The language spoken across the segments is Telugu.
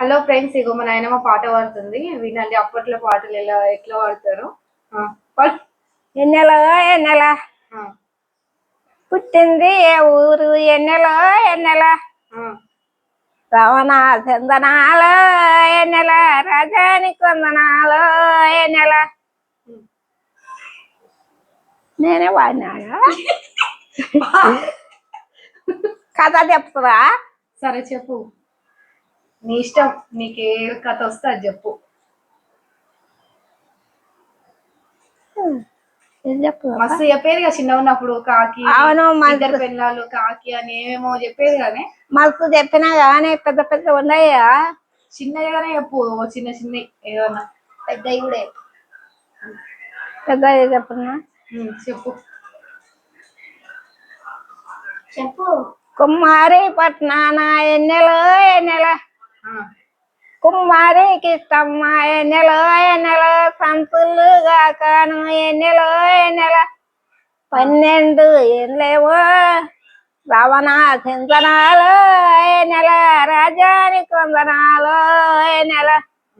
హలో ఫ్రెండ్స్ ఇగో మా నాయనమ్మ పాట పాడుతుంది. వినండి అప్పట్లో పాటలు ఎలా ఎట్లా పాడతారు. ఎన్నెలో ఎన్నెల? పుట్టింది ఏ ఊరు? ఎన్నెలో ఎన్నెల. రవణ చందనాలో ఎన్నెల? రాజాని కొందనాలో ఎన్నెల? నేనే వాడినాగా కథ చెప్తురా సరే చెప్పు. నీ ఇష్టం నీకు ఏ కథ వస్తే అది చెప్పు. మస్తు చెప్పేది కదా చిన్న ఉన్నప్పుడు కాకి అవును, మస్తు. ఇద్దరు పిల్లలు కాకి అని ఏమేమో చెప్పేది కానీ మస్తు చెప్పినా కానీ పెద్ద పెద్ద ఉన్నాయా చిన్నగానే చెప్పు చిన్న చిన్న ఏదన్నా. పెద్దవి కూడా. పెద్ద చెప్పినా చెప్పు. చెప్పు. కుమ్మారి పట్నాన ఎన్నెలో ఎన్నెల? ఆ, కుమ్మారి కిష్టమ్మ ఎన్నెలో ఎన్నెల సంతులు కాకను ఎన్నెలో ఎన్నెల పన్నెండు ఏళ్ళేవో రవణ చింతనాలు ఎన్నెల రాజాని కొందనాలు ఎన్నెల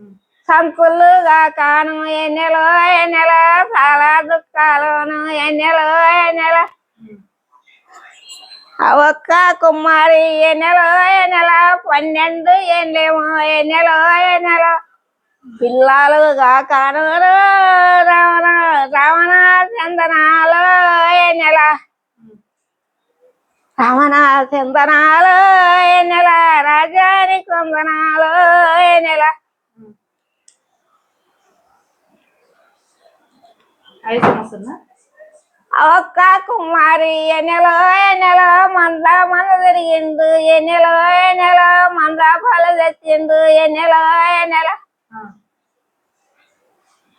ఉమ్, సంతులు కాకను ఎన్నెలో ఎన్నెల చాలా దుఃఖాలను ఏ ఎన్నెల ఉమ్. ఒక్క కుమారి నలోయ నెల పన్నెండు ఏళ్ళేమో ఏ నెల ఏ నెల? పిల్లలుగా కాను రావణ రావణ చందనాలు నెల? రావణ చందనాలు నెల? రాజాని కొందనాలు ఎన్నెల ఐదు సంవత్సరం ఒక్క కుమారి ఎన్నెలో ఎన్నెలో మంద మంద తిరిగిండు. ఎన్నెలో ఎన్నెలో మంద పాలు తెచ్చిండు. ఎన్నెలో ఎన్నెల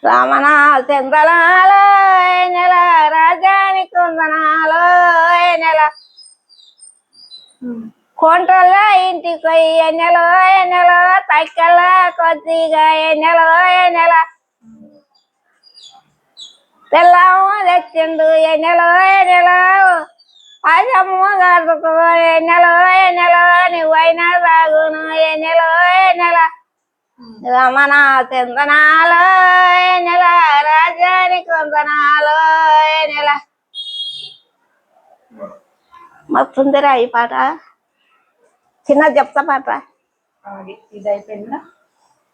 రమణ చందనాలు ఎన్నెల రాజాని కుందనాలు ఎన్నెల కొంటల ఇంటికి పోయి ఎన్నెలో ఎన్నెలో తక్కల కొద్దిగా ఎన్నెలో ఎన్నెల పిల్లమ్మ వచ్చిండు ఎన్నెలో ఎన్నెలో పదమ్మ గడుపు ఎన్నెలో ఎన్నెలో నువ్వైనా సాగును ఎన్నెలో ఎన్నెల రమణ చందనాలు ఎన్నెల రాజాని కొందనాలో ఎన్నెల మస్తుందిరా ఈ పాట. చిన్నది చెప్తా పాట. అది ఇది అయిపోయిందా